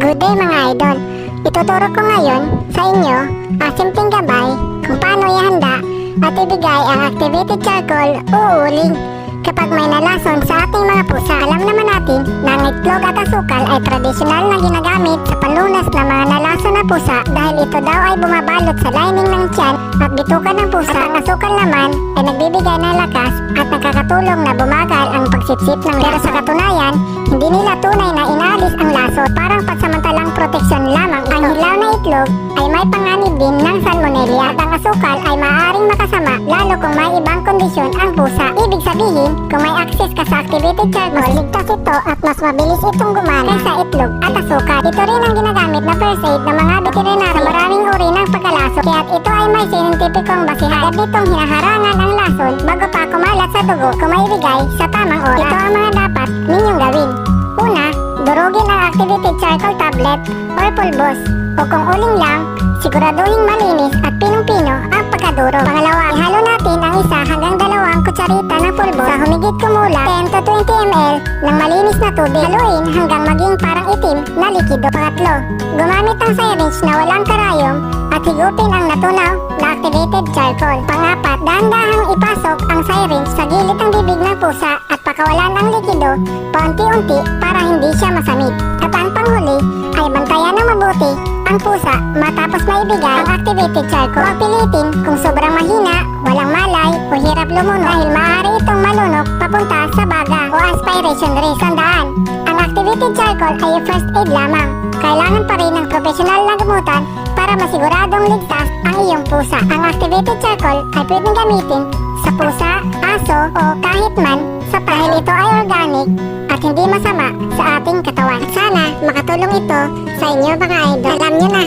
Good day mga idol. Ituturo ko ngayon sa inyo ang simpleng gabay kung paano ihanda at ibigay ang activated charcoal o uling kapag may nalason sa ating mga pusa. Alam naman natin na ang itlog at asukal ay tradisyonal na ginagamit sa panlunas ng mga nalason na pusa dahil ito daw ay bumabalot sa lining ng tiyan at bitukan ng pusa. At ang asukal naman ay nagbibigay ng lakas at nakakatulong na bumagal ang pagsipsip ng Pero sa katunayan, lamang. Ang hilaw na itlog ay may panganib din ng salmonella at ang asukal ay maaaring makasama lalo kung may ibang kondisyon ang pusa. Ibig sabihin, kung may access ka sa activated charcoal, ligtas ito at mas mabilis itong gumana kaysa itlog at asukal. Ito rin ang ginagamit na first aid ng mga veterinary sa maraming uri ng pagkalaso kaya ito ay may scientificong basihan. Agad nitong hinaharangan ang lason bago pa kumalat sa dugo kung maibigay sa tamang oras. Ito ang mga dapat ninyong gawin. Durugin ang activated charcoal tablet or pulbos. O kung uling lang, siguraduhin malinis at pinong-pino ang pagkaduro. Pangalawa, ihalo natin ang isa hanggang dalawang kutsarita ng pulbos sa humigit kumulang 10 to 20 ml ng malinis na tubig. Haluin hanggang maging parang itim na likido. Pangatlo, gumamit ang syringe na walang karayom at higupin ang natunaw na activated charcoal. Pangapat, dahan-dahang ipasok ang syringe sa gilid ng bibig ng pusa at pakawalan ang likido paunti-unti para hindi siya masamid. At ang panghuli ay bantayan ng mabuti ang pusa matapos maibigay ang activated charcoal. Huwag pilitin kung sobrang mahina, walang malay o hirap lumunok dahil maaari itong malunok papunta sa baga o aspiration risk. Tandaan, ang activated charcoal ay first aid lamang. Kailangan pa rin ng profesional na gamutan para masiguradong ligtas ang iyong pusa. Ang activated charcoal ay pwedeng gamitin sa pusa, aso o kahit man sa ito ay organic at hindi masama sa ating katawan. Sana makatulong ito sa inyo mga idol. Alam nyo na